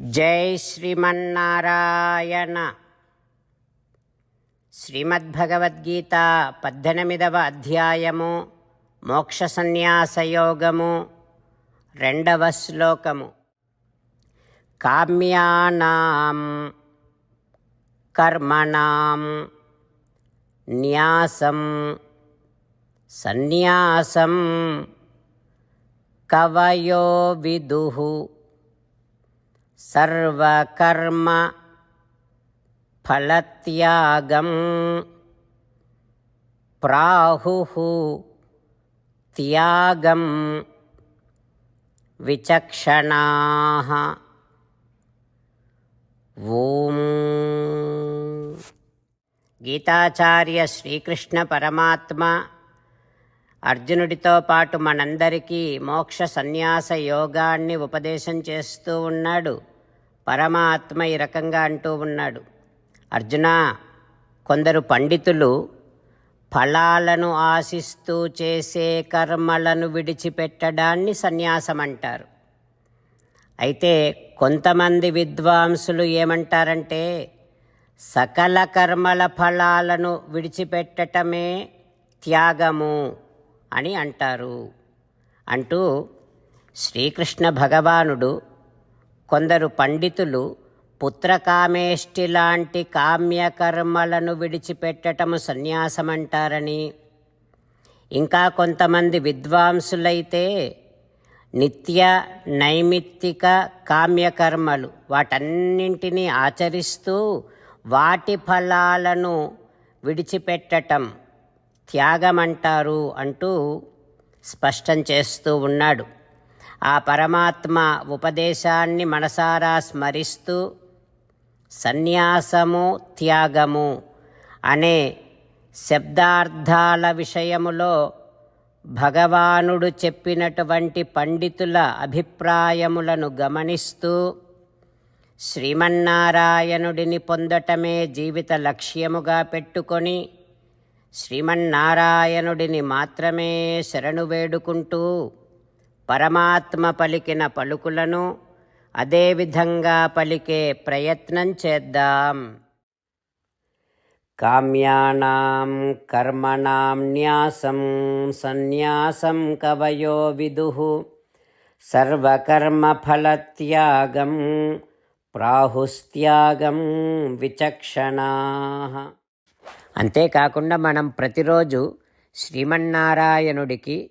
జై శ్రీమన్నారాయణ. శ్రీమద్భగవద్గీత పద్దెనిమిదవ అధ్యాయము మోక్ష సన్యాసయోగము రెండవ శ్లోకము. కామ్యానాం కర్మణాం న్యాసం సన్యాసం కవయో విదుహు సర్వకర్మ ఫలత్యాగం ప్రాహు త్యాగం విచక్షణా ఓం. గీతాచార్య శ్రీకృష్ణ పరమాత్మ అర్జునుడితో పాటు మనందరికీ మోక్ష సన్యాస యోగాన్ని ఉపదేశం చేస్తూ ఉన్నాడు. పరమాత్మ ఈ రకంగా అంటూ ఉన్నాడు. అర్జున కొందరు పండితులు ఫలాలను ఆశిస్తూ చేసే కర్మలను విడిచిపెట్టడాన్ని సన్యాసం అంటారు అయితే కొంతమంది విద్వాంసులు ఏమంటారంటే సకల కర్మల ఫలాలను విడిచిపెట్టటమే త్యాగము అని అంటారు. అంటూ శ్రీకృష్ణ భగవానుడు కొందరు పండితులు పుత్రకామేష్టి లాంటి కామ్యకర్మలను విడిచిపెట్టటము సన్యాసమంటారని. ఇంకా కొంతమంది విద్వాంసులైతే నిత్య నైమిత్తిక కామ్యకర్మలు వాటన్నింటినీ ఆచరిస్తూ వాటి ఫలాలను విడిచిపెట్టటం త్యాగమంటారు అంటూ స్పష్టం చేస్తూ ఉన్నాడు. ఆ పరమాత్మ ఉపదేశాన్ని మనసారా స్మరిస్తూ సన్యాసము త్యాగము అనే శబ్దార్థాల విషయములో భగవానుడు చెప్పినటువంటి పండితుల అభిప్రాయములను గమనిస్తూ శ్రీమన్నారాయణుడిని పొందటమే జీవిత లక్ష్యముగా పెట్టుకొని శ్రీమన్నారాయణుడిని మాత్రమే శరణు వేడుకుంటూ పరమాత్మ పలికిన పలుకులను అదేవిధంగా పలికే ప్రయత్నం చేద్దాం. కామ్యానాం కర్మణాం న్యాసం సన్యాసం కవయో విదు సర్వకర్మఫలత్యాగం ప్రాహుస్త్యాగం విచక్షణా. అంతేకాకుండా మనం ప్రతిరోజు శ్రీమన్నారాయణుడికి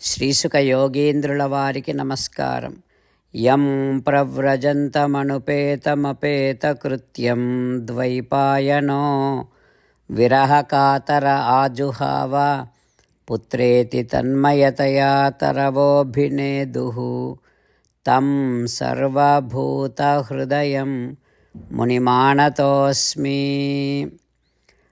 శ్రీసుక యోగేంద్రుల వారికి నమస్కారం. యం ప్రవ్రజంతమనుపేతమపేతకృత్యం ద్వైపాయనో విరహకాతర ఆజుహావ పుత్రేతి తన్మయతయా తరవోభినేదుః తం సర్వభూతహృదయం మునిమానతోస్మి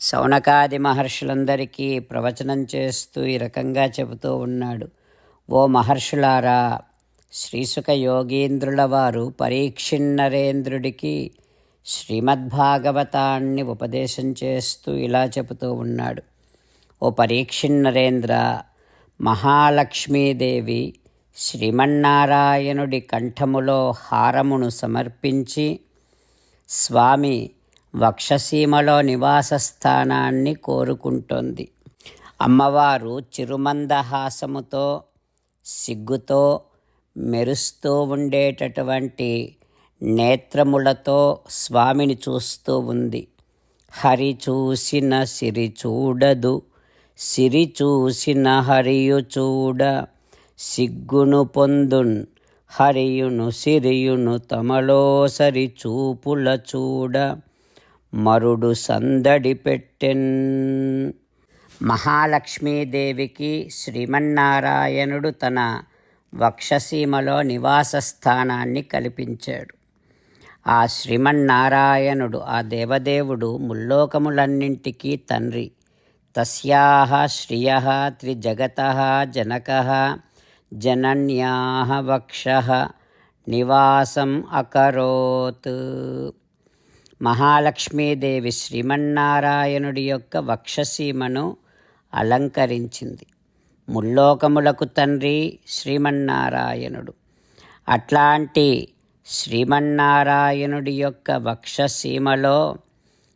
శౌనకాది మహర్షులందరికీ ప్రవచనం చేస్తూ ఈ రకంగా చెబుతూ ఉన్నాడు. ఓ మహర్షులారా శ్రీసుక యోగీంద్రుల వారు పరీక్షిన్నరేంద్రుడికి శ్రీమద్భాగవతాన్ని ఉపదేశం చేస్తూ ఇలా చెబుతూ ఉన్నాడు. ఓ పరీక్షిన్నరేంద్ర మహాలక్ష్మీదేవి శ్రీమన్నారాయణుడి కంఠములో హారమును సమర్పించి స్వామి వక్షసీమలో నివాస స్థానాన్ని కోరుకుంటోంది. అమ్మవారు చిరుమందహాసముతో సిగ్గుతో మెరుస్తూ ఉండేటటువంటి నేత్రములతో స్వామిని చూస్తూ ఉంది. హరి చూసిన సిరి చూడదు సిరి చూసిన హరియు చూడ. సిగ్గును పొందున్ హరియును సిరియును తమలో సరి చూపుల చూడ. మరుడు సందడి పెట్టెన్. మహాలక్ష్మీదేవికి శ్రీమన్నారాయణుడు తన వక్షసీమలో నివాస స్థానాన్ని కల్పించాడు. ఆ శ్రీమన్నారాయణుడు ఆ దేవదేవుడు ముల్లోకములన్నింటికీ తండ్రి. తస్యాహ శ్రియ త్రిజగత జనక జనన్యా వక్ష. నివాసం అకరోత్. మహాలక్ష్మీదేవి శ్రీమన్నారాయణుడి యొక్క వక్షసీమను అలంకరించింది. ముల్లోకములకు తండ్రి శ్రీమన్నారాయణుడు. అట్లాంటి శ్రీమన్నారాయణుడి యొక్క వక్షసీమలో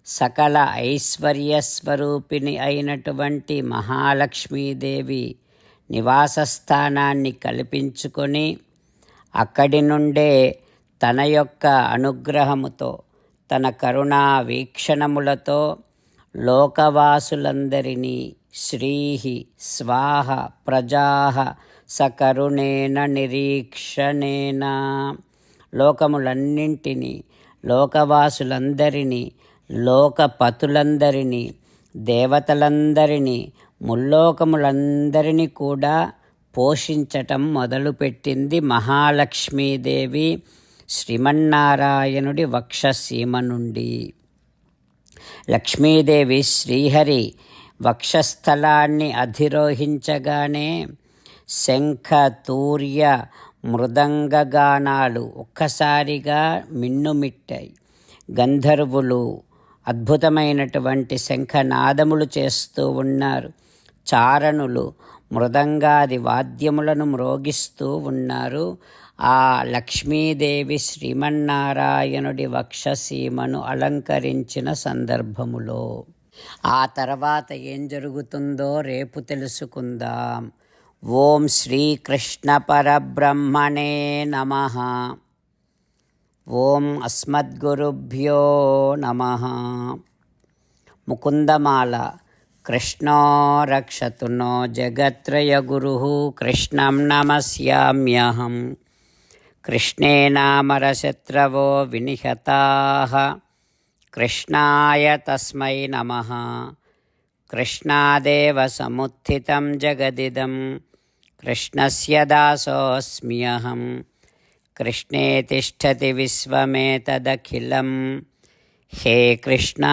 సకల ఐశ్వర్య స్వరూపిణి అయినటువంటి మహాలక్ష్మీదేవి నివాస స్థానాన్ని కల్పించుకొని అక్కడి నుండే తన యొక్క అనుగ్రహముతో తన కరుణా వీక్షణములతో లోకవాసులందరినీ శ్రీహి స్వాహ ప్రజా సకరుణేన నిరీక్షణేన. లోకములన్నింటినీ లోకవాసులందరినీ లోకపతులందరినీ దేవతలందరినీ ముల్లోకములందరినీ కూడా పోషించటం మొదలుపెట్టింది మహాలక్ష్మీదేవి శ్రీమన్నారాయణుడి వక్షసీమ నుండి. లక్ష్మీదేవి శ్రీహరి వక్షస్థలాన్ని అధిరోహించగానే శంఖ తూర్య మృదంగగానాలు ఒక్కసారిగా మిన్నుమిట్టాయి. గంధర్వులు అద్భుతమైనటువంటి శంఖనాదములు చేస్తూ ఉన్నారు. చారణులు మృదంగాది వాద్యములను మ్రోగిస్తూ ఉన్నారు. ఆ లక్ష్మీదేవి శ్రీమన్నారాయణుడి వక్షసీమను అలంకరించిన సందర్భములో. ఆ తర్వాత ఏం జరుగుతుందో రేపు తెలుసుకుందాం. ఓం శ్రీకృష్ణ పరబ్రహ్మణే నమ. ఓం అస్మద్గురుభ్యో నమ. ముకుందమాల కృష్ణో రక్షతు నో జగత్రయగురు కృష్ణం నమస్యామ్యహం. కృష్ణే నామరశత్రవో వినిహతా కృష్ణాయ తస్మై నమ కృష్ణాదేవ సముత్థితం జగదిదం కృష్ణస్య దాసోऽస్మ్యహం కృష్ణే తిష్టతి విశ్వమేతదఖిలం హే కృష్ణ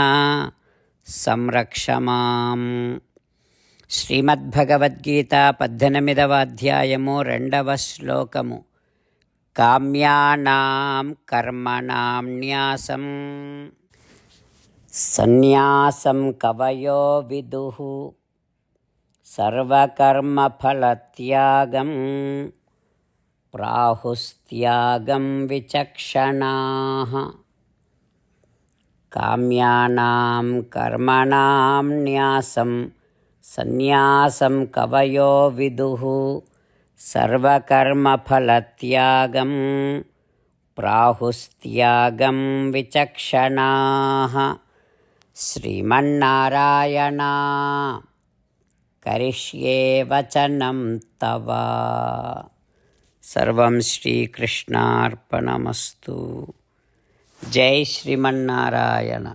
సంరక్ష మాం శ్రీమద్భగవద్గీత పద్దెనిమిదవ అధ్యాయము రెండవ శ్లోకము। కామ్యానాం కర్మణాం న్యాసం సన్యాసం కవయో విదు సర్వకర్మఫలత్యాగం ప్రాహుస్త్యాగం విచక్షణా కామ్యానాం కర్మణాం న్యాసం సన్యాసం కవయో విదు సర్వకర్మఫలత్యాగం ప్రాహుస్త్యాగం విచక్షణాः శ్రీమన్నారాయణ కరిష్యే వచనం తవ సర్వం శ్రీకృష్ణార్పణమస్తు జై శ్రీమన్నారాయణ